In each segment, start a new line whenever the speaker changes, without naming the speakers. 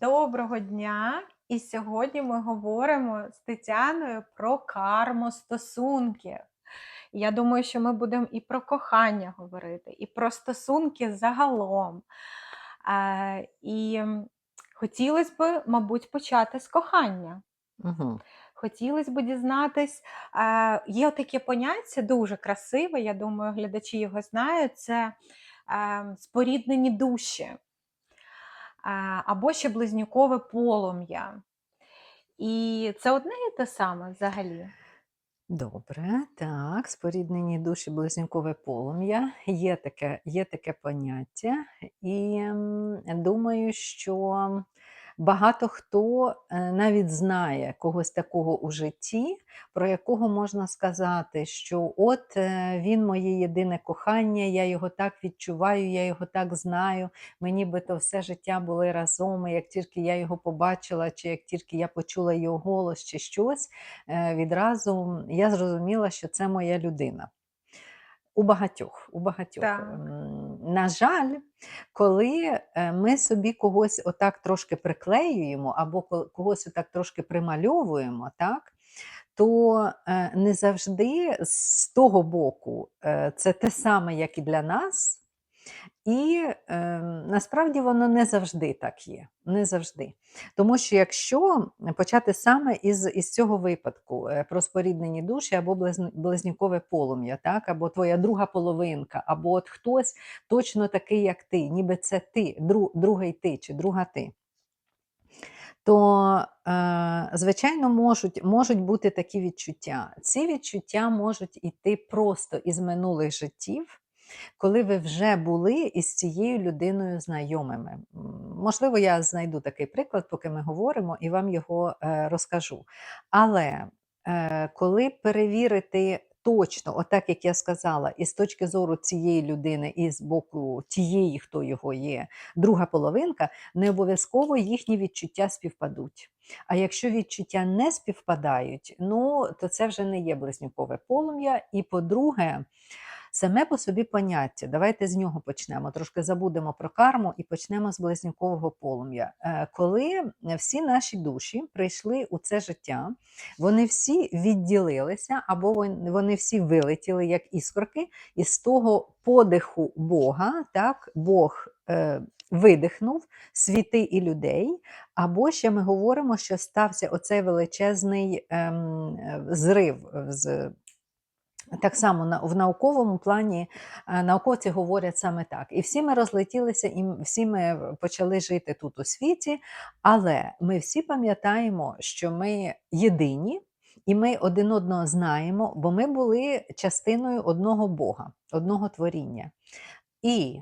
Доброго дня! І сьогодні ми говоримо з Тетяною про карму стосунків. Я думаю, що ми будемо і про кохання говорити, і про стосунки загалом. Е, І хотілося б, мабуть, почати з кохання.
Угу.
Хотілося б дізнатись, е, є таке поняття дуже красиве, я думаю, глядачі його знають, це е, споріднені душі або ще близнюкове полум'я. І це одне і те саме взагалі.
Добре, так, споріднені душі близнюкове полум'я. Є таке, є таке поняття, і думаю, що багато хто е, навіть знає когось такого у житті, про якого можна сказати, що от е, він моє єдине кохання, я його так відчуваю, я його так знаю. Ми нібито все життя були разом. і Як тільки я його побачила, чи як тільки я почула його голос, чи щось, е, відразу я зрозуміла, що це моя людина. У багатьох, у багатьох.
Так.
На жаль, коли е, ми собі когось отак трошки приклеюємо, або когось отак трошки примальовуємо, так, то е, не завжди з того боку е, це те саме, як і для нас. І е, насправді воно не завжди так є. Не завжди. Тому що якщо почати саме із, із цього випадку е, про споріднені душі або близнюкове полум'я, так, або твоя друга половинка, або от хтось точно такий, як ти, ніби це ти, дру, другий ти чи друга ти. То, е, звичайно, можуть, можуть бути такі відчуття. Ці відчуття можуть іти просто із минулих життів, коли ви вже були із цією людиною знайомими. Можливо, я знайду такий приклад, поки ми говоримо, і вам його е, розкажу. Але е, коли перевірити точно, отак як я сказала, і з точки зору цієї людини, і з боку тієї, хто його є, друга половинка, не обов'язково їхні відчуття співпадуть. А якщо відчуття не співпадають, ну то це вже не є близнюкове полум'я. І по-друге, Саме по собі поняття, давайте з нього почнемо. Трошки забудемо про карму і почнемо з близнюкового полум'я. Е, Коли всі наші душі прийшли у це життя, вони всі відділилися, або вони всі вилетіли як іскорки, і з того подиху Бога, так, Бог е, видихнув світи і людей. Або ще ми говоримо, що стався оцей величезний ем, е, зрив з так само в науковому плані е, науковці говорять саме так. І всі ми розлетілися, і всі ми почали жити тут у світі, але ми всі пам'ятаємо, що ми єдині, і ми один одного знаємо, бо ми були частиною одного Бога, одного творіння. І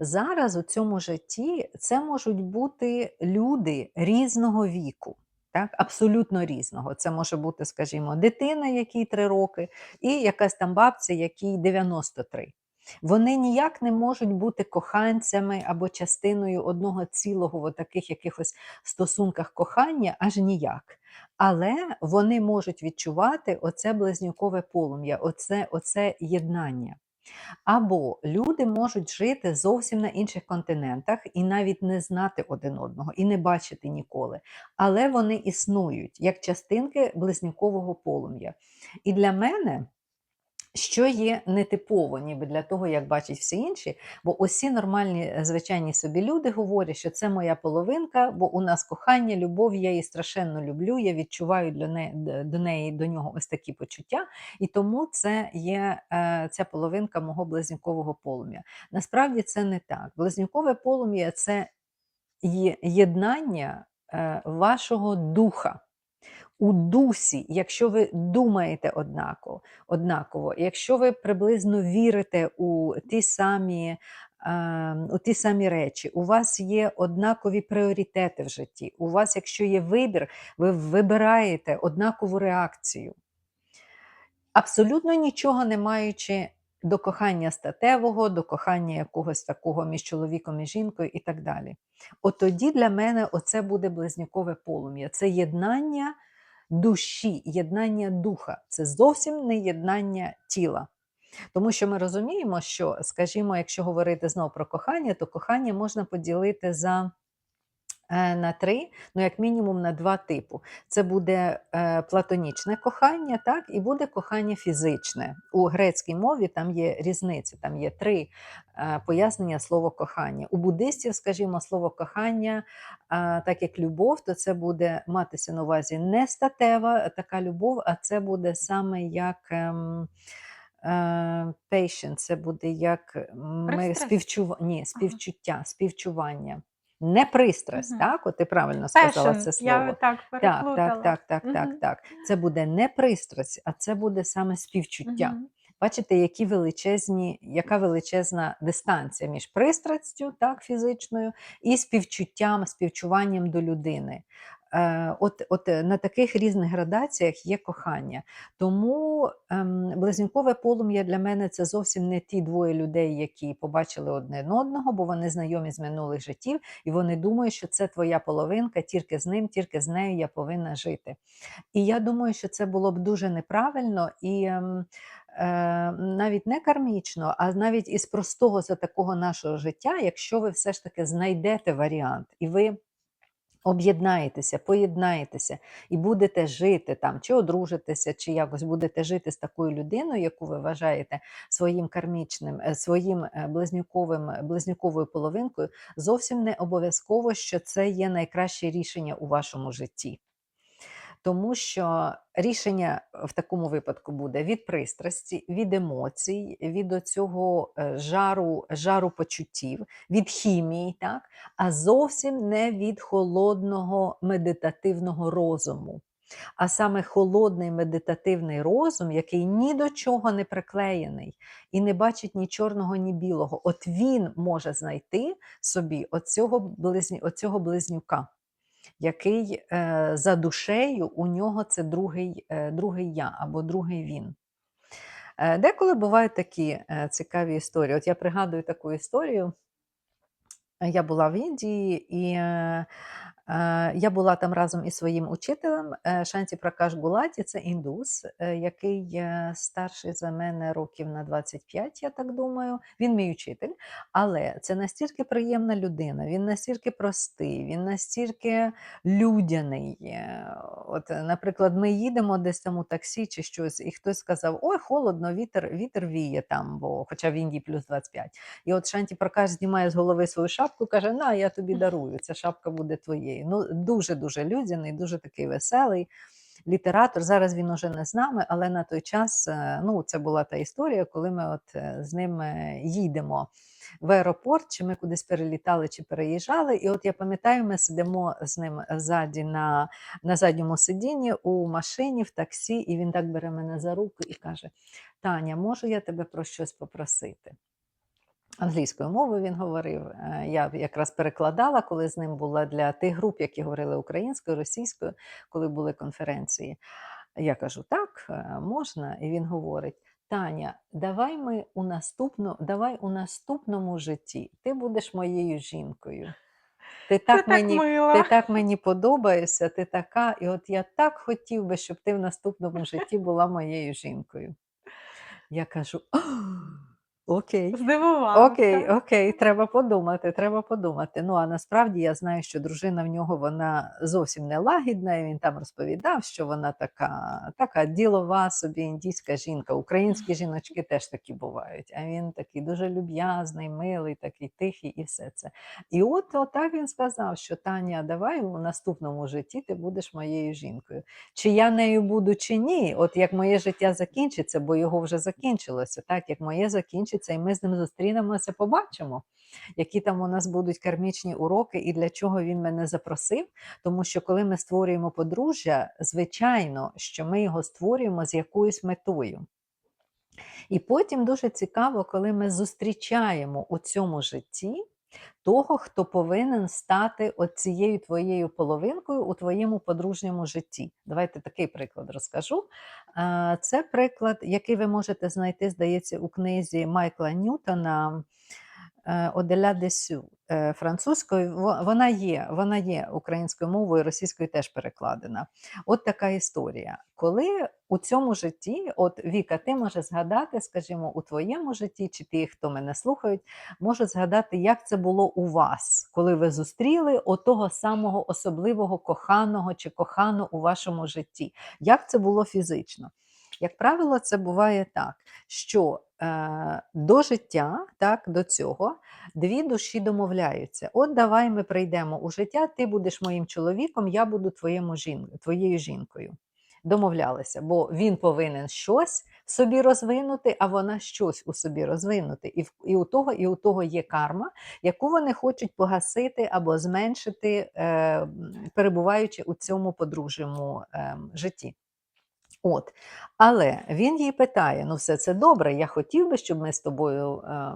зараз у цьому житті це можуть бути люди різного віку. Так, абсолютно різного. Це може бути, скажімо, дитина, якій 3 роки, і якась там бабця, якій 93. Вони ніяк не можуть бути коханцями або частиною одного цілого в таких якихось стосунках кохання, аж ніяк. Але вони можуть відчувати оце близнюкове полум'я, оце, оце єднання. Або люди можуть жити зовсім на інших континентах і навіть не знати один одного, і не бачити ніколи. Але вони існують як частинки близнюкового полум'я. І для мене. Що є нетипово, ніби для того, як бачать всі інші, бо усі нормальні, е, звичайні собі люди говорять, що це моя половинка, бо у нас кохання, любов, я її страшенно люблю, я відчуваю для неї, до неї до нього ось такі почуття, і тому це є е, ця половинка мого близнюкового полум'я. Насправді це не так. Близнюкове полум'я це є єднання е, вашого духа. У дусі, якщо ви думаєте однаково, однаково, якщо ви приблизно вірите у ті самі, е, у ті самі речі, у вас є однакові пріоритети в житті. У вас, якщо є вибір, ви вибираєте однакову реакцію абсолютно нічого не маючи до кохання статевого, до кохання якогось такого між чоловіком і жінкою і так далі. От тоді для мене оце буде близнюкове полум'я. Це єднання душі, єднання духа. Це зовсім не єднання тіла. Тому що ми розуміємо, що, скажімо, якщо говорити знову про кохання, то кохання можна поділити за На три, ну як мінімум на два типу. Це буде е, платонічне кохання, так, і буде кохання фізичне. У грецькій мові там є різниця, там є три е, пояснення слова кохання. У буддистів, скажімо, слово кохання, е, так як любов, то це буде матися на увазі не статева така любов, а це буде саме як. ем, е, Patient, це буде як ми співчува... Ні, співчуття, співчування. Не пристрасть,
Мгм.
так? От ти правильно сказала
Passion.
це слово.
Я так
Так,
переплутала.
так, так, так, так,
Мгм.
так. Це буде не пристрасть, а це буде саме співчуття.
Угу.
Бачите, які величезні, яка величезна дистанція між пристрастю, так, фізичною, і співчуттям, співчуванням до людини. Е, От, от е, на таких різних градаціях є кохання. Тому ем, близнюкове полум'я для мене це зовсім не ті двоє людей, які побачили одне одного, бо вони знайомі з минулих життів, і вони думають, що це твоя половинка, тільки з ним, тільки з нею я повинна жити. І я думаю, що це було б дуже неправильно і ем, е, навіть не кармічно, а навіть із простого за такого нашого життя, якщо ви все ж таки знайдете варіант, і ви об'єднаєтеся, поєднаєтеся і будете жити там, чи одружитеся, чи якось будете жити з такою людиною, яку ви вважаєте своїм кармічним, е, своїм е, близнюковим, близнюковою половинкою, зовсім не обов'язково, що це є найкраще рішення у вашому житті. Тому що рішення в такому випадку буде від пристрасті, від емоцій, від цього жару, жару почуттів, від хімії, так? а зовсім не від холодного медитативного розуму. А саме холодний медитативний розум, який ні до чого не приклеєний і не бачить ні чорного, ні білого, от він може знайти собі оцього, близню, оцього близнюка який е, за душею у нього це другий, е, другий я або другий він. Е, деколи бувають такі цікаві історії. От я пригадую таку історію. Я була в Індії, і я була там разом із своїм учителем е, Шанті Пракаш Гулаті, це індус, е, який е, старший за мене років на 25, я так думаю. Він мій учитель. Але це настільки приємна людина, він настільки простий, він настільки людяний. Е, От, е, наприклад, ми їдемо десь там у таксі чи щось, і хтось сказав: Ой, холодно, вітер, вітер віє там, бо хоча в Індії плюс 25. І от Шанті Пракаш знімає з голови свою шапку, каже: На, я тобі дарую, ця шапка буде твоєю. Ну, дуже-дуже людяний, дуже такий веселий літератор. Зараз він уже не з нами, але на той час е, ну, це була та історія, коли ми от е, з ним е, їдемо в аеропорт, чи ми кудись перелітали, чи переїжджали. І от я пам'ятаю, ми сидимо з ним ззаді на, на задньому сидінні у машині, в таксі, і він так бере мене за руку і каже: Таня, можу я тебе про щось попросити? Англійською мовою він говорив. Е, Я якраз перекладала, коли з ним була для тих груп, які говорили українською, російською, коли були конференції. Я кажу, так, е, можна. І він говорить: Таня, давай ми у наступну, давай у наступному житті ти будеш моєю жінкою. Ти так,
так
мені,
мило.
ти так мені подобаєшся, ти така, і от я так хотів би, щоб ти в наступному житті була моєю жінкою. Я кажу: «А, окей.
Здивувалася.
Окей, окей, треба подумати, треба подумати. Ну а насправді я знаю, що дружина в нього вона зовсім не лагідна. і Він там розповідав, що вона така, така ділова собі індійська жінка. Українські жіночки теж такі бувають. А він такий дуже люб'язний, милий, такий тихий, і все це. І от отак він сказав, що Таня, давай у наступному житті ти будеш моєю жінкою. Чи я нею буду, чи ні? От як моє життя закінчиться, бо його вже закінчилося, так як моє закінчиться, і ми з ним зустрінемося, побачимо, які там у нас будуть кармічні уроки і для чого він мене запросив. Тому що коли ми створюємо подружжя, звичайно, що ми його створюємо з якоюсь метою. І потім дуже цікаво, коли ми зустрічаємо у цьому житті того, хто повинен стати цією твоєю половинкою у твоєму подружньому житті. Давайте такий приклад розкажу. Це приклад, який ви можете знайти, здається, у книзі Майкла Ньютона е, Оделя Десю французькою. Вона є, вона є українською мовою, російською теж перекладена. От така історія. Коли у цьому житті, от Віка, ти можеш згадати, скажімо, у твоєму житті, чи ті, хто мене слухають, можуть згадати, як це було у вас, коли ви зустріли отого самого особливого коханого чи кохану у вашому житті. Як це було фізично? Як правило, це буває так, що е, до життя, так, до цього, дві душі домовляються. От давай ми прийдемо у життя, ти будеш моїм чоловіком, я буду твоєму жін... твоєю жінкою. Домовлялися, бо він повинен щось собі розвинути, а вона щось у собі розвинути. І, в... і у того, і у того є карма, яку вони хочуть погасити або зменшити, е, перебуваючи у цьому подружжєму е, житті. От. Але він їй питає: ну, все це добре, я хотів би, щоб ми з тобою е,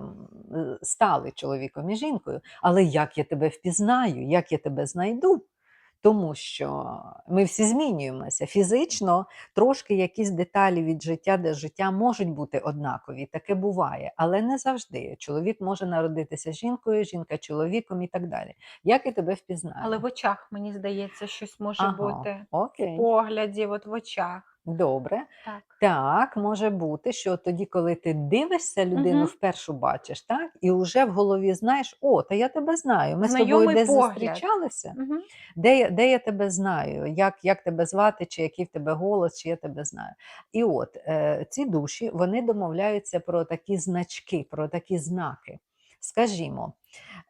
стали чоловіком і жінкою, але як я тебе впізнаю, як я тебе знайду? Тому що ми всі змінюємося. Фізично трошки якісь деталі від життя до життя можуть бути однакові, таке буває, але не завжди. Чоловік може народитися жінкою, жінка чоловіком і так далі. Як я тебе впізнаю?
Але в очах, мені здається, щось може
Ага,
бути.
окей.
В погляді, от в очах.
Добре.
Так.
Так, може бути, що тоді, коли ти дивишся людину,
Мгм.
вперше бачиш, так, і вже в голові знаєш, о, та я тебе знаю. Ми з тобою
Знайомий
десь
погляд.
зустрічалися.
Угу.
Де, де я тебе знаю, як, як тебе звати, чи який в тебе голос, чи я тебе знаю. І от е, ці душі вони домовляються про такі значки, про такі знаки. Скажімо,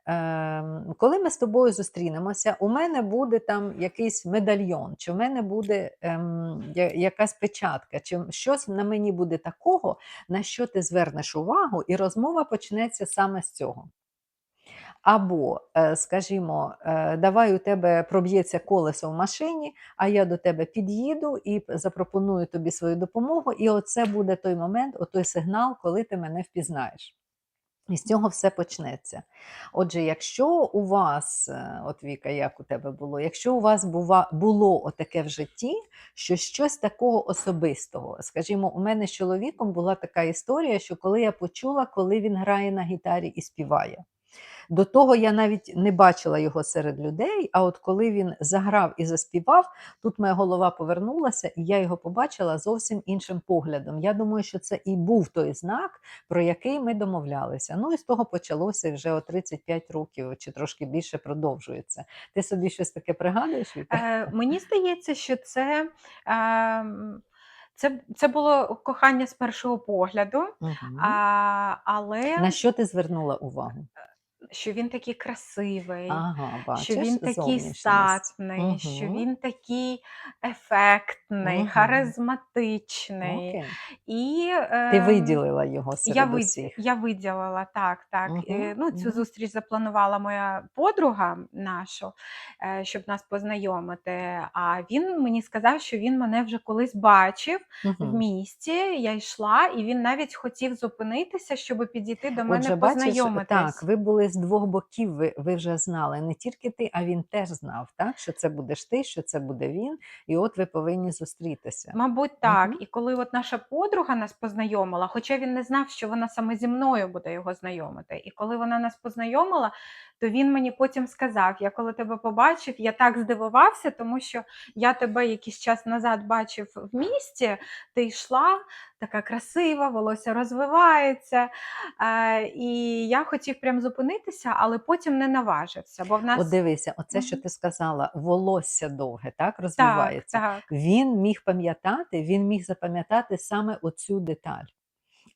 е, коли ми з тобою зустрінемося, у мене буде там якийсь медальйон, чи в мене буде ем, якась печатка, чи щось на мені буде такого, на що ти звернеш увагу, і розмова почнеться саме з цього. Або, е, скажімо, е, давай у тебе проб'ється колесо в машині, а я до тебе під'їду і запропоную тобі свою допомогу. І оце буде той момент, той сигнал, коли ти мене впізнаєш. І з цього все почнеться. Отже, якщо у вас, е, от Віка, як у тебе було, якщо у вас бува, було отаке в житті, що щось такого особистого, скажімо, у мене з чоловіком була така історія, що коли я почула, коли він грає на гітарі і співає. До того я навіть не бачила його серед людей. А от коли він заграв і заспівав, тут моя голова повернулася, і я його побачила зовсім іншим поглядом. Я думаю, що це і був той знак, про який ми домовлялися. Ну і з того почалося вже о 35 років чи трошки більше продовжується. Ти собі щось таке пригадуєш? Віка?
Е, мені здається, що це, ем, це, це було кохання з першого погляду,
Мгм.
а, але
На що ти звернула увагу?
Що він такий красивий.
Ага, бачиш,
Що він такий статний, що він такий ефектний,
Мгм.
харизматичний.
Окей.
І,
Ти
ем,
виділила його серед
Я, вид...
усіх.
я виділила так, так.
Мгм,
Е, Ну, цю
мгм.
зустріч запланувала моя подруга нашу, е, щоб нас познайомити. А він мені сказав, що він мене вже колись бачив в місті. Я йшла, і він навіть хотів зупинитися, щоб підійти до мене
Отже, бачиш, так, ви були з двох боків, ви, ви вже знали. Не тільки ти, а він теж знав, так? що це будеш ти, що це буде він, і от ви повинні зустрітися.
Мабуть, так.
Угу.
І коли от наша подруга нас познайомила, хоча він не знав, що вона саме зі мною буде його знайомити. І коли вона нас познайомила, то він мені потім сказав: я коли тебе побачив, я так здивувався, тому що я тебе якийсь час назад бачив в місті, ти йшла. Така красива, волосся розвивається. Е, і я хотів прям зупинитися, але потім не наважився. Бо в нас
От дивися, оце, що ти сказала, волосся довге, так,
так,
розвивається.
так.
Він міг пам'ятати, він міг запам'ятати саме оцю деталь.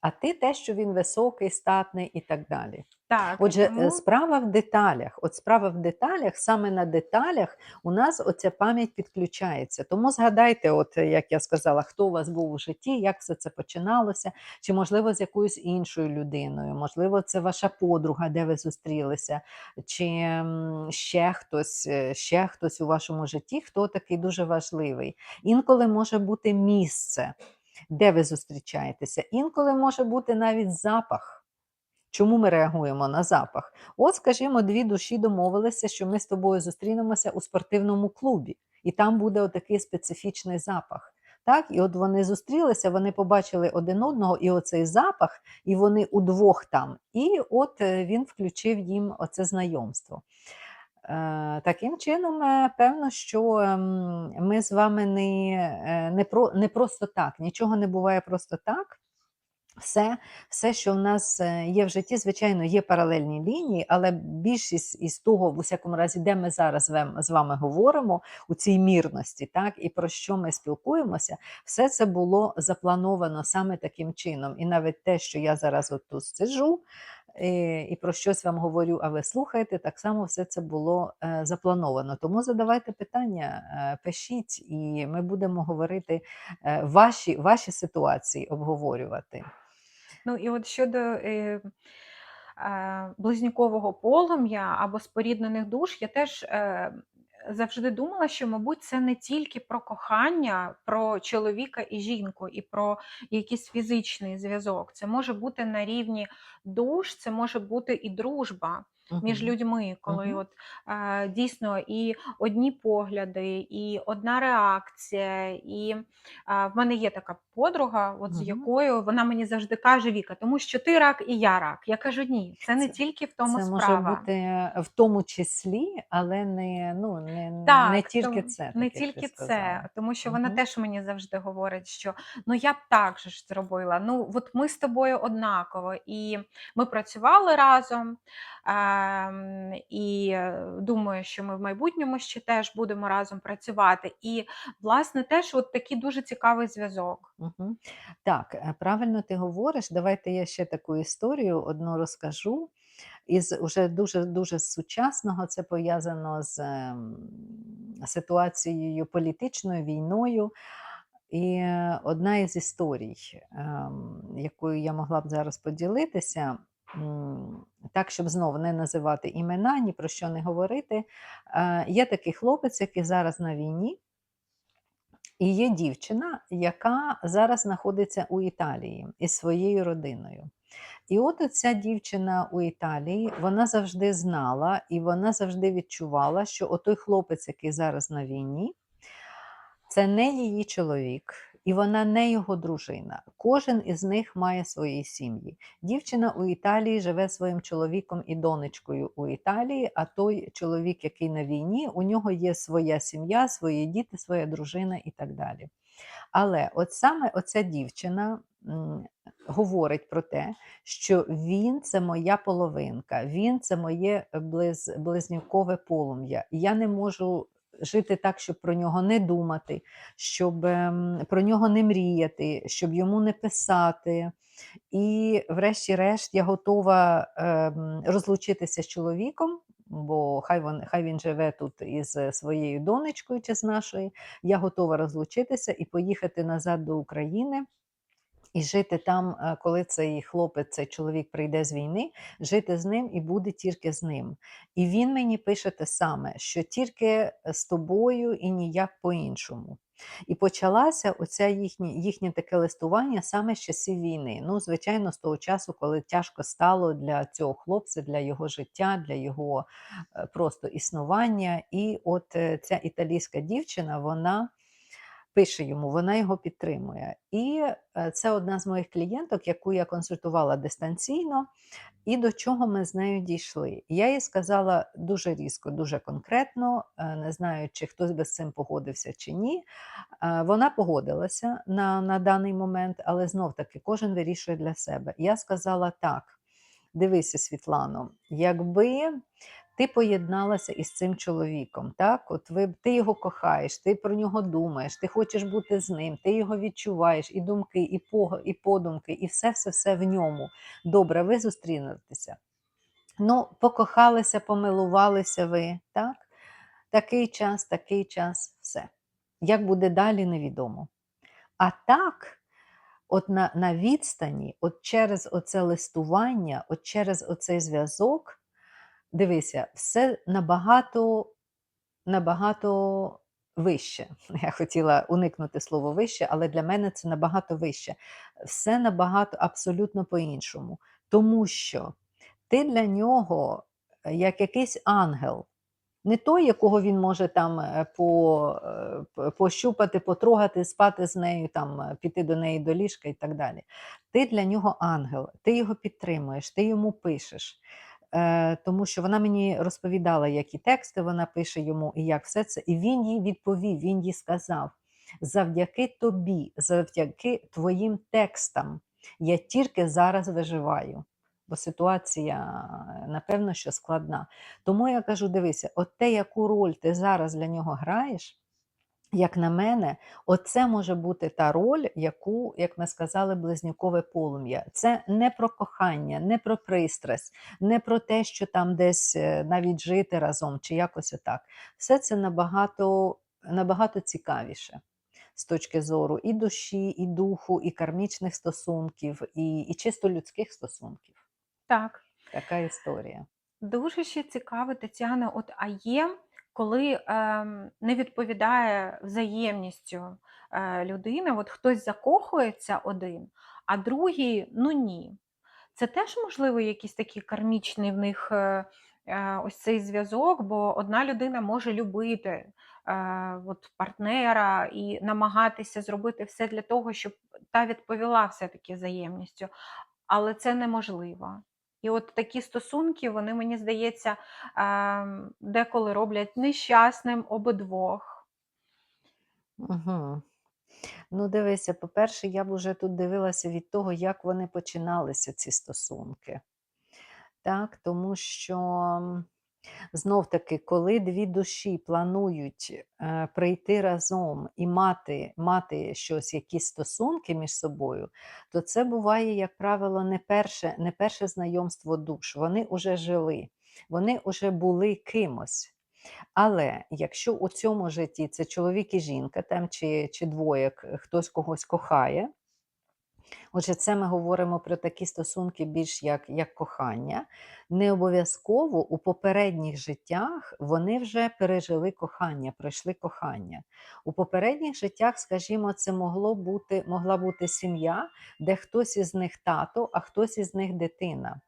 А ти те, що він високий, статний і так далі.
так.
Отже, е,
тому-
справа в деталях. От справа в деталях, саме на деталях у нас оця пам'ять підключається. Тому згадайте, от е, як я сказала, хто у вас був у житті, як все це починалося, чи можливо з якоюсь іншою людиною, можливо, це ваша подруга, де ви зустрілися, чи ще хтось, е, ще хтось у вашому житті, хто такий дуже важливий. Інколи може бути місце, де ви зустрічаєтеся, інколи може бути навіть запах. Чому ми реагуємо на запах? От, скажімо, дві душі домовилися, що ми з тобою зустрінемося у спортивному клубі, і там буде отакий специфічний запах. Так, і от вони зустрілися, вони побачили один одного, і оцей запах, і вони удвох там. І от е, він включив їм оце знайомство. Е, таким чином, е, певно, що ем, ми з вами не, е, не, про, не просто так, нічого не буває просто так. Все, все, що в нас є в житті, звичайно, є паралельні лінії, але більшість із того, в усякому разі, де ми зараз з вами говоримо, у цій мірності, так, і про що ми спілкуємося, все це було заплановано саме таким чином. І навіть те, що я зараз от тут сиджу, і про щось вам говорю, а ви слухаєте, так само все це було е, заплановано. Тому задавайте питання, е, пишіть, і ми будемо говорити е, ваші, ваші ситуації обговорювати.
Ну і от щодо е, е, близнюкового полум'я або споріднених душ, я теж е, завжди думала, що, мабуть, це не тільки про кохання, про чоловіка і жінку, і про якийсь фізичний зв'язок. Це може бути на рівні душ, це може бути і дружба між людьми, коли
Мгм.
от е, дійсно і одні погляди, і одна реакція. І е, в мене є така подруга, от з якою вона мені завжди каже: Віка, тому що ти рак і я рак. Я кажу, ні, це не
Це-
тільки в тому
Це може
справа.
бути в тому числі, але не, ну, не, не тільки
тому-
це.
не
так,
тільки це, тому що вона
Мгм.
теж мені завжди говорить, що ну я б так же ж зробила. Ну от ми з тобою однаково, і ми працювали разом. ем, і е, думаю, що ми в майбутньому ще теж будемо разом працювати. І власне теж от такий дуже цікавий зв'язок.
Мгм. Так, е, правильно ти говориш. Давайте я ще таку історію одну розкажу. Із уже дуже дуже сучасного це пов'язано з ем, ситуацією політичною війною. І одна із історій, ем, якою я могла б зараз поділитися, так, щоб знову не називати імена, ні про що не говорити. Е, Є такий хлопець, який зараз на війні, і є дівчина, яка зараз знаходиться у Італії із своєю родиною. І от ця дівчина у Італії, вона завжди знала і вона завжди відчувала, що отой хлопець, який зараз на війні, це не її чоловік, і вона не його дружина. Кожен із них має свої сім'ї. Дівчина у Італії живе своїм чоловіком і донечкою у Італії, а той чоловік, який на війні, у нього є своя сім'я, свої діти, своя дружина і так далі. Але от саме оця дівчина говорить про те, що він це моя половинка, він це моє близ, близнюкове полум'я. Я не можу жити так, щоб про нього не думати, щоб ем, про нього не мріяти, щоб йому не писати. І, врешті-решт, я готова ем, розлучитися з чоловіком, бо хай він, хай він живе тут із своєю донечкою чи з нашою. Я готова розлучитися і поїхати назад до України. І жити там, е, коли цей хлопець, цей чоловік прийде з війни, жити з ним і буде тільки з ним. І він мені пише те саме, що тільки з тобою і ніяк по-іншому. І почалася оця їхнє, їхнє таке листування саме з часів війни. Ну, звичайно, з того часу, коли тяжко стало для цього хлопця, для його життя, для його е, просто існування. І от е, ця італійська дівчина, вона пише йому, вона його підтримує. І е, це одна з моїх клієнток, яку я консультувала дистанційно, і до чого ми з нею дійшли. Я їй сказала дуже різко, дуже конкретно, е, не знаю, чи хтось би з цим погодився чи ні. Е, Вона погодилася на, на даний момент, але знов таки кожен вирішує для себе. Я сказала так: дивися, Світлано, якби ти поєдналася із цим чоловіком, так? От ви, ти його кохаєш, ти про нього думаєш, ти хочеш бути з ним, ти його відчуваєш, і думки, і, пого, і подумки, і все-все-все в ньому. Добре, ви зустрінетеся. Ну, покохалися, помилувалися ви, так? Такий час, такий час, все. Як буде далі, невідомо. А так, от на, на відстані, от через оце листування, от через оцей зв'язок, дивися, все набагато, набагато вище. Я хотіла уникнути слово вище, але для мене це набагато вище. Все набагато абсолютно по-іншому. Тому що ти для нього е, як якийсь ангел. Не той, якого він може там е, по, е, пощупати, потрогати, спати з нею, там, піти до неї до ліжка і так далі. Ти для нього ангел, ти його підтримуєш, ти йому пишеш. Е, тому що вона мені розповідала, які тексти вона пише йому і як все це. І він їй відповів, він їй сказав: завдяки тобі, завдяки твоїм текстам, я тільки зараз виживаю. Бо ситуація, напевно, що складна. Тому я кажу: дивися, от те, яку роль ти зараз для нього граєш, як на мене, оце може бути та роль, яку, як ми сказали, близнюкове полум'я. Це не про кохання, не про пристрасть, не про те, що там десь е, навіть жити разом чи якось отак. Все це набагато, набагато цікавіше. З точки зору і душі, і духу, і кармічних стосунків, і, і чисто людських стосунків.
Так.
Така історія.
Дуже ще цікаво, Тетяна, от а є, коли ем, не відповідає взаємністю е, людина, от хтось закохується один, а другий ну ні. Це теж можливо якийсь такий кармічний в них е, е, ось цей зв'язок, бо одна людина може любити от партнера і намагатися зробити все для того, щоб та відповіла все-таки взаємністю, але це неможливо. І от такі стосунки, вони, мені здається, ем, деколи роблять нещасним обидвох.
Угу. Ну, дивися, по-перше, я б уже тут дивилася від того, як вони починалися, ці стосунки. Так, тому що знов таки, коли дві душі планують е, прийти разом і мати, мати щось, якісь стосунки між собою, то це буває, як правило, не перше, не перше знайомство душ. Вони вже жили, вони вже були кимось. Але якщо у цьому житті це чоловік і жінка, там чи, чи двоє хтось когось кохає, отже, це ми говоримо про такі стосунки більш як, як кохання. Не обов'язково у попередніх життях вони вже пережили кохання, пройшли кохання. У попередніх життях, скажімо, це могло бути, могла бути сім'я, де хтось із них тато, а хтось із них дитина.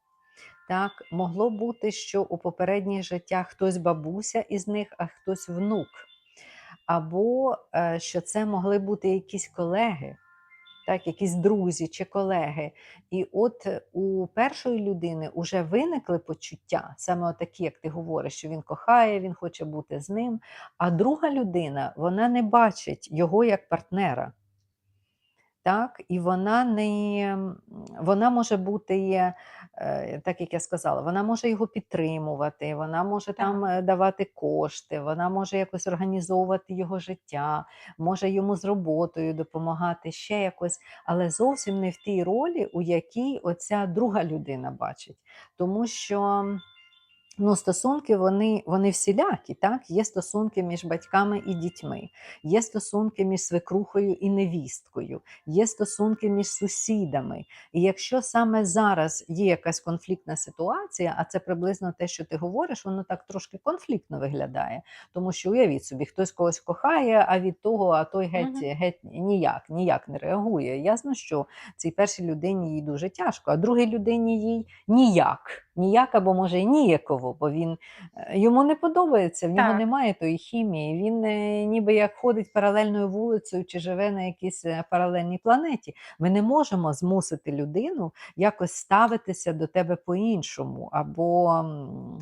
Так, могло бути, що у попередніх життях хтось бабуся із них, а хтось внук. Або е, що це могли бути якісь колеги, так, якісь друзі чи колеги. І от е, у першої людини вже виникли почуття, саме такі, як ти говориш, що він кохає, він хоче бути з ним. А друга людина вона не бачить його як партнера. Так, і вона не вона може бути, е, так як я сказала, вона може його підтримувати, вона може там
Так.
е, давати кошти, вона може якось організовувати його життя, може йому з роботою допомагати ще якось, але зовсім не в тій ролі, у якій оця друга людина бачить. Тому що Ну, стосунки вони, вони всілякі, так? Є стосунки між батьками і дітьми, є стосунки між свекрухою і невісткою, є стосунки між сусідами. І якщо саме зараз є якась конфліктна ситуація, а це приблизно те, що ти говориш, воно так трошки конфліктно виглядає. Тому що уявіть собі, хтось когось кохає, а від того, а той геть,
Мгм.
геть ніяк, ніяк не реагує. Ясно, що цій першій людині їй дуже тяжко, а другій людині їй ніяк. Ніяк або може і ніяково, бо він е, йому не подобається, в нього
Так.
немає тої хімії. Він е, ніби як ходить паралельною вулицею чи живе на якійсь е, паралельній планеті. Ми не можемо змусити людину якось ставитися до тебе по-іншому, або,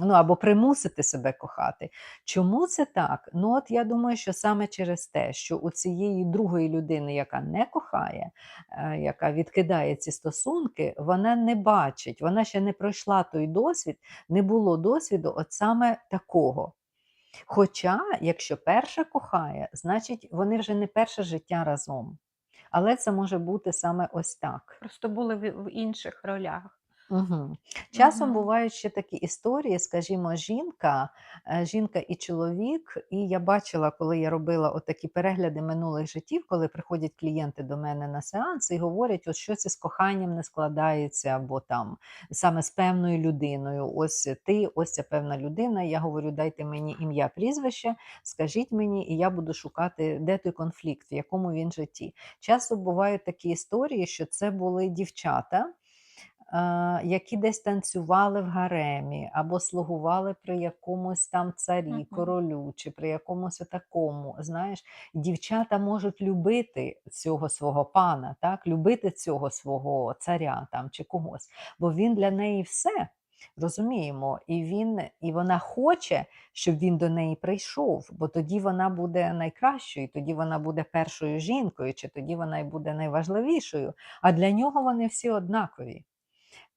ну, або примусити себе кохати. Чому це так? Ну, от я думаю, що саме через те, що у цієї другої людини, яка не кохає, е, яка відкидає ці стосунки, вона не бачить, вона ще не пройшла той досвід, не було досвіду от саме такого. Хоча, якщо перша кохає, значить вони вже не перше життя разом. Але це може бути саме ось так.
Просто були в, в інших ролях.
Угу. Часом
Мгм.
бувають ще такі історії, скажімо, жінка, е, жінка і чоловік. І я бачила, коли я робила отакі перегляди минулих життів, коли приходять клієнти до мене на сеанси і говорять, ось щось із коханням не складається, або там саме з певною людиною. Ось ти, ось ця певна людина. Я говорю, дайте мені ім'я, прізвище, скажіть мені, і я буду шукати, де той конфлікт, в якому він житті. Часто бувають такі історії, що це були дівчата які десь танцювали в гаремі, або слугували при якомусь там царі, королю, чи при якомусь такому. Знаєш, дівчата можуть любити цього свого пана, так? любити цього свого царя там, чи когось, бо він для неї все. розуміємо, і він, і вона хоче, щоб він до неї прийшов, бо тоді вона буде найкращою, тоді вона буде першою жінкою, чи тоді вона й буде найважливішою. А для нього вони всі однакові.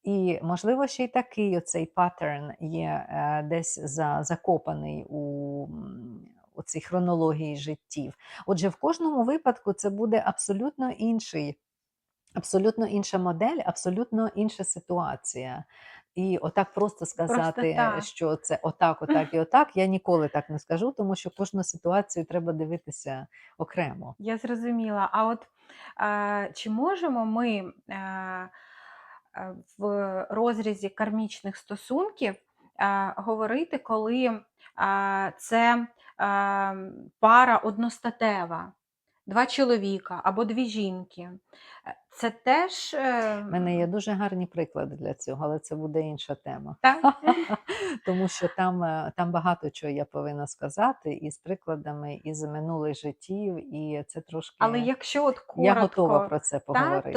І, можливо, ще й такий оцей паттерн є е, десь за, закопаний у, у цій хронології життів. Отже, в кожному випадку це буде абсолютно інший, абсолютно інша модель, абсолютно інша ситуація. І отак просто сказати,
так.
що це отак, отак і отак, я ніколи так не скажу, тому що кожну ситуацію треба дивитися окремо.
Я зрозуміла. А от е, чи можемо ми е, в розрізі кармічних стосунків е, говорити, коли е, це е, пара одностатева, два чоловіка або дві жінки? Е, Це теж. е,
У мене є дуже гарні приклади для цього, але це буде інша тема.
Так?
Тому що там, е, там багато чого я повинна сказати, і з прикладами, і з минулих життів, і це трошки
Але якщо от коротко,
я готова про це поговорити.